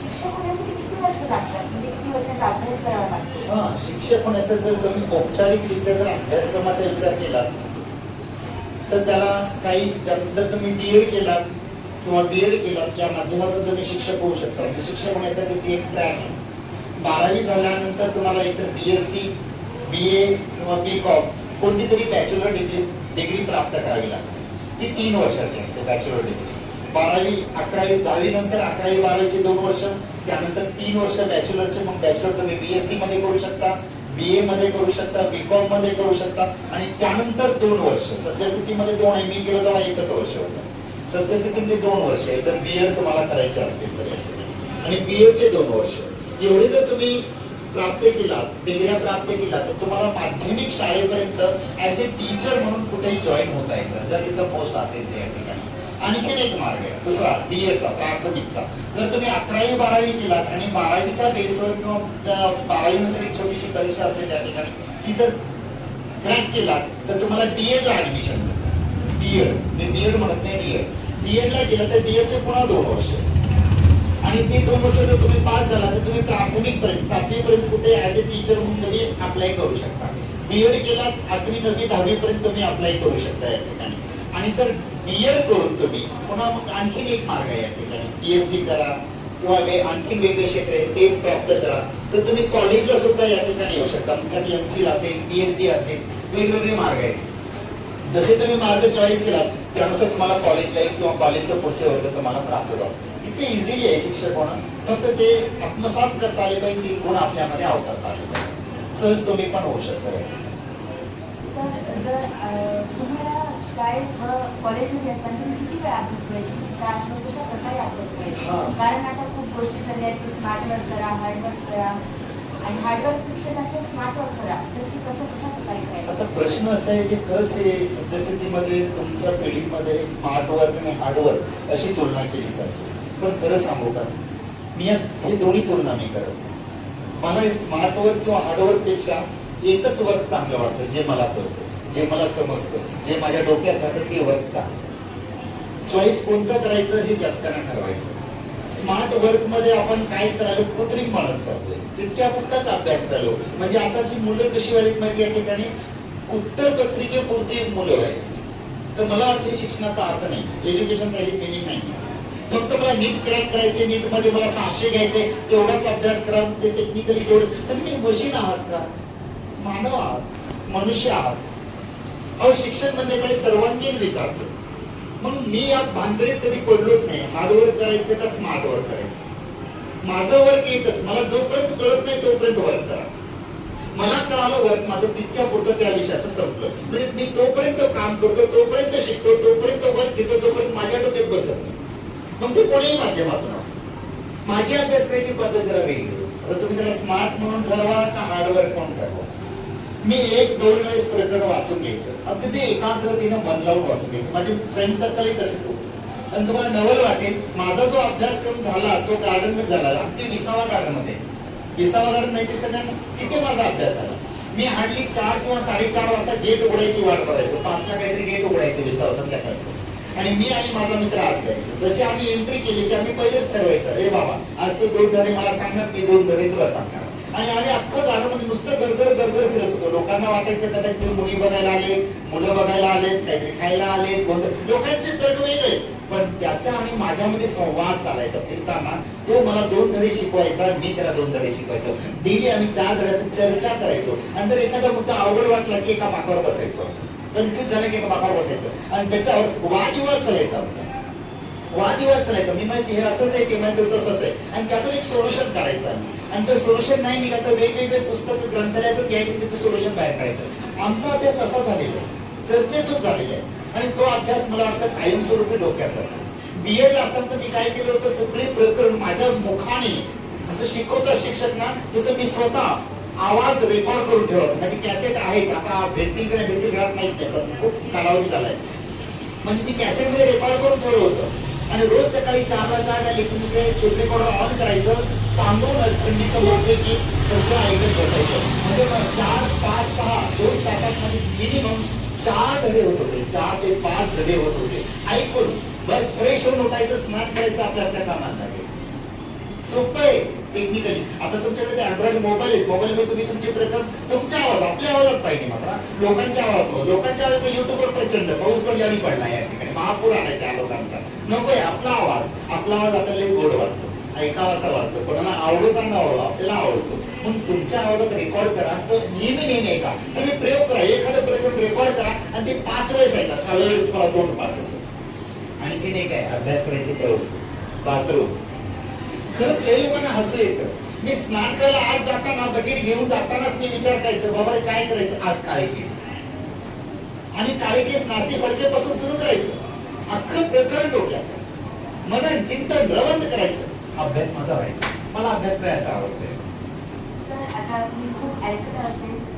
शिक्षक होण्यासाठी किती वर्ष लागतात? म्हणजे किती वर्षाचा अभ्यास करावा लागतो? हा शिक्षक होण्यासाठी जर तुम्ही औपचारिकरित्या जर अभ्यासक्रमाचा विचार केला तर त्याला काही जर तुम्ही डी एड केलात किंवा बी एड केलात या माध्यमातून तुम्ही शिक्षक होऊ शकता. म्हणजे शिक्षक होण्यासाठी ती एक ट्रॅक आहे. बारावी झाल्यानंतर तुम्हाला एकतर बी एस सी बी ए किंवा बी कॉम कोणती तरी बॅचलर डिग्री डिग्री प्राप्त करावी लागते. ती तीन वर्षाची असते बॅचलर डिग्री बारावी अकरावी दहावी नंतर अकरावी बारावीचे दोन वर्ष त्यानंतर तीन वर्ष बॅचलरचे मग बॅचलर तुम्ही बीएससी मध्ये करू शकता बी ए मध्ये करू शकता बी कॉममध्ये करू शकता आणि त्यानंतर दोन वर्ष. सद्यस्थितीमध्ये दोन आहे मी केलं तेव्हा एकच वर्ष होतं. सद्यस्थितीमध्ये दोन वर्ष. आहे तर बी एड तुम्हाला करायचे असतील तर या ठिकाणी. आणि बी चे दोन वर्ष. एवढे जर तुम्ही प्राप्त केला डिग्र्या प्राप्त केला तर तुम्हाला माध्यमिक शाळेपर्यंत ऍज ए टीचर म्हणून कुठेही जॉईन होता येतं जर तिथं पोस्ट असेल त्या ठिकाणी. आणखीन एक मार्ग आहे. दुसरा डीएचा प्राथमिकचा. जर तुम्ही अकरावी बारावी केलात आणि बारावीच्या बेसवर किंवा बारावी नंतर एक छोटीशी परीक्षा असते त्या ठिकाणी ती जर क्रॅक केलात तर तुम्हाला डीएड ला ऍडमिशन डीएड मी बीएड म्हणत नाही डीएड डीएड ला गेलं तर डीएड चे पुन्हा दोन वर्ष. आणि ते दोन वर्ष जर तुम्ही पास झाला तर तुम्ही प्राथमिक पर्यंत सातवी पर्यंत कुठे ऍज अ टीचर म्हणून तुम्ही अप्लाय करू शकता. बीएड केलात आठवी नववी दहावी पर्यंत तुम्ही अप्लाय करू शकता या ठिकाणी. आणि जर बीएड करून तुम्ही. पुन्हा मग आणखीन एक मार्ग आहे या ठिकाणी. पीएचडी करा किंवा वे आणखीन वेगळे क्षेत्र आहे ते प्राप्त करा. तर तुम्ही कॉलेजला सुद्धा या ठिकाणी येऊ शकता. त्यात एम फिल असेल पीएचडी असेल वेगवेगळे मार्ग आहेत. जसे तुम्ही मार्ग चॉईस केलात त्यानुसार तुम्हाला कॉलेज लाईफ किंवा कॉलेजचं पुढचे वर्ग तुम्हाला प्राप्त होतात इतके इझिली आहे शिक्षक होणं. फक्त ते आत्मसात करता आले पाहिजे ते गुण आपल्यामध्ये अवतरता आले पाहिजे. सहज तुम्ही पण होऊ शकता. सर जर तुम्हाला शाळेत व कॉलेजमध्ये असताना तुम्ही किती वेळ अभ्यास करायचे? किती तास व कशा प्रकारे अभ्यास करायचे. कारण आता खूप गोष्टी चालल्या आहेत की स्मार्ट वर्क करा हार्डवर्क करा. आणि हार्डवर्कपेक्षा जास्त स्मार्ट वर्क करा. तर ती कसं कशा प्रकारे आता करायचं प्रश्न असा आहे की खरंच हे सद्यस्थितीमध्ये तुमच्या पिढीमध्ये स्मार्ट वर्क आणि हार्ड वर्क अशी तुलना केली जाते. पण खरं सांगू का? मी हे दोन्ही तुलना मी करत मला स्मार्ट वर्क किंवा हार्ड वर्कपेक्षा म्हणजे एकच वर्क चांगलं वाटतं जे मला कळतं जे मला समजतं जे माझ्या डोक्यात राहतं ते वर्क चांगलं. चॉईस कोणतं करायचं हे जास्ताना ठरवायचं. स्मार्ट वर्कमध्ये आपण काय करायलो कृत्रिम म्हणत चाललोय. तितक्या पुरताच अभ्यास करायलो. म्हणजे आताची मुलं कशी व्हावीत माहिती या ठिकाणी? उत्तर पत्रिकेपुरती मुलं व्हायची तर मला वाटतं शिक्षणाचा अर्थ नाही. एज्युकेशनचा हे मिनिंग नाही. फक्त मला नीट क्रॅक करायचे नीटमध्ये मला सहाशे घ्यायचे तेवढाच अभ्यास करा ते टेक्निकली तेवढं. तर तुम्ही मशीन आहात का? मानव आहात मनुष्य आहात अहो शिक्षण म्हणजे काही सर्वांगीण विकास आहे. मग मी या भानगडीत कधी पडलोच नाही. हार्डवर्क करायचं का स्मार्ट वर्क करायचं? माझं वर्क एकच मला जोपर्यंत कळत नाही तोपर्यंत वर्क करा. मला कळालं वर्क माझं तितक्या पुरतं त्या विषयाचं संपलं. म्हणजे मी तोपर्यंत काम करतो तोपर्यंत शिकतो तोपर्यंत वर्क घेतो जोपर्यंत माझ्या डोक्यात बसत नाही. मग ते कोणीही माध्यमातून असतो माझी अभ्यास करायची पद्धत जरा वेगळी. आता तुम्ही त्याला स्मार्ट म्हणून ठरवा का हार्डवर्क म्हणून ठरवा? मी एक दोन वेळेस प्रकरण वाचून घ्यायचं. अगदी ते एकाग्रतेनं मन लावून वाचून घ्यायचं. माझे फ्रेंड सर्कलही तसेच होते. आणि तुम्हाला नवल वाटेल माझा जो अभ्यासक्रम झाला तो गार्डनमध्ये झाला. अगदी विसावा गार्डनमध्ये विसावा गार्डन माहिती सगळ्यांना? तिथे माझा अभ्यास झाला. मी हार्डली चार किंवा साडेचार वाजता गेट उघडायची वाट बघायचो. पाचला काहीतरी गेट उघडायचं विसावा संध्याकाळचं. आणि मी आणि माझा मित्र आज जायचो. जशी आम्ही एंट्री केली की आम्ही पहिलेच ठरवायचं. रे बाबा आज तू दोन धडे मला सांगणार मी दोन धडे तुला सांगणार. आणि आम्ही अख्खं गार्डनमध्ये नुसतं गरगर गरगर फिरत होतो. लोकांना वाटायचं कदाचित ते मुली बघायला आलेत मुलं बघायला आलेत काहीतरी खायला आलेत गोंधळ लोकांचे तर्क वेगळे पण त्याच्या आणि माझ्यामध्ये संवाद चालायचा फिरताना तो मला दोन धडे शिकवायचा मी त्याला दोन धडे शिकवायचो. डेली आम्ही चार धड्याची चर्चा करायचो. आणि जर एखादा मुद्दा अवघड वाटला की एका बाकावर बसायचो. कन्फ्युज झालं की एका बाकावर बसायचं. आणि त्याच्यावर वादविवाद चालायचा होता वादविवाद चालायचा मी म्हणजे हे असंच आहे ते म्हणजे तसंच आहे. आणि त्यातून एक सोल्युशन काढायचं आम्ही. आणि जर सोल्युशन नाही निघालं तर वेगवेगळे पुस्तक ग्रंथालयातून घ्यायचं त्याचं सोल्युशन बाहेर काढायचं. आमचा अभ्यास असा झालेला आहे. चर्चेतून झालेला आहे. आणि तो अभ्यास मला वाटतं कायमस्वरूपी डोक्यात राहतो. बीएड असताना मी काय केलं होतं? सगळे प्रकरण माझ्या मुखाने जसं शिकवतात शिक्षक ना तसं मी स्वतः आवाज रेकॉर्ड करून ठेवला म्हणजे कॅसेट आहेत आता भेटतील की नाही भेटतील घरात माहीत नाही पण खूप कालावधी झालाय म्हणजे मी कॅसेटमध्ये रेकॉर्ड करून ठेवलं होतं. आणि रोज सकाळी चार जाग आली की मी ते ऑन करायचं तांदूळ थंडीचं बसले की सगळं ऐकत बसायचं. म्हणजे चार पाच सहा दोन तासात मध्ये मिनिमम चार धडे होत होते. चार ते पाच धडे होत होते. ऐकून बस फ्रेश होऊन उठायचं स्नान करायचं आपल्या आपल्या कामाला लागायचं. सोपं आहे टेक्निकली आता तुमच्याकडे अँड्रॉइड मोबाईल आहेत. मोबाईल मध्ये तुम्ही तुमचे प्रकरण तुमच्या आवाज आपल्या आवाजात पाहिजे मात्र. लोकांच्या आवाजात. लोकांच्या आवाजात युट्यूबवर प्रचंड. पाऊस पडल्याने पडला या ठिकाणी. महापूर आलाय त्या लोकांचा. नकोय आपला आवाज. आपला आवाज आपल्याला गोड वाटतो. ऐकावा असा वाटतो. कोणाला आवडतो का ना आवडो आपल्याला आवडतो. पण तुमच्या आवडत रेकॉर्ड करा. तो नेहमी नेहमी ऐका. तुम्ही प्रयोग करा. एखादं प्रयोग रेकॉर्ड करा आणि ते पाच वेळेस ऐका. सहाव्या वेळेस तुम्हाला तोंड पाठवतो. आणि ते नाही काय अभ्यास करायचे प्रयोग. बाथरूम. खरंच लय लोकांना हसू येतं. मी स्नान करायला आज जाताना बकेट घेऊन जातानाच मी विचार करायचं बाबा काय करायचं? आज काळे केस. आणि काळे केस नासी फडकेपासून सुरू करायचं. अख्खं प्रकरण डोक्यात. मनन चिंतन रवंत करायचं. अभ्यास माझा व्हायचा. मला अभ्यास करायचा आवडतंय. सर आता तुम्ही खूप ऐकत असेल.